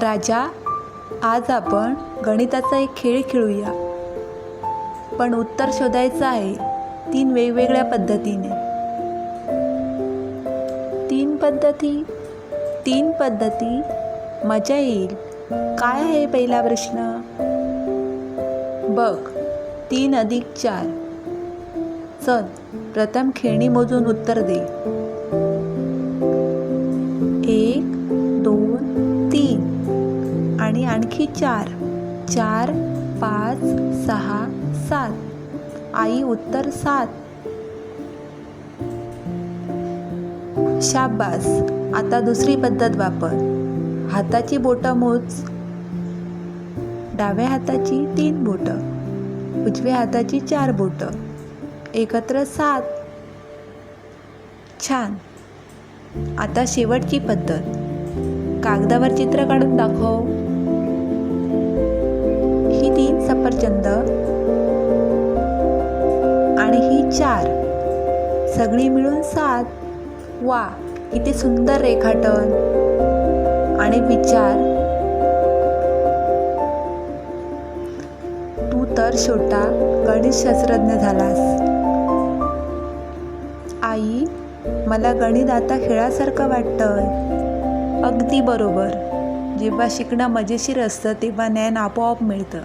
राजा आज आपण गणिताचा एक खेळ खेळूया. पण उत्तर शोधायचं आहे तीन वेगवेगळ्या पद्धतीने. तीन पद्धती तीन पद्धती मजा येईल. काय आहे पहिला प्रश्न? बघ तीन अधिक चार. चल प्रथम खेळणी मोजून उत्तर दे. आणखी चार. चार पाच सहा सात. आई उत्तर सात. शाबास. आता दुसरी पद्धत वापर. हाताची बोटं मोज. डाव्या हाताची तीन बोटं. उजव्या हाताची चार बोटं. एकत्र सात. छान. आता शेवटची पद्धत. कागदावर चित्र काढून दाखव. तीन सफरचंद आणि ही चार. सगळी मिळून सात. वा किती सुंदर रेखाटन आणि विचार. तू तर छोटा गणितशास्त्रज्ञ झालास. आई मला गणित आता खेळासारखं वाटतंय. अगदी बरोबर. जेव्हा शिकणं मजेशीर असतं तेव्हा ज्ञान आपोआप मिळतं.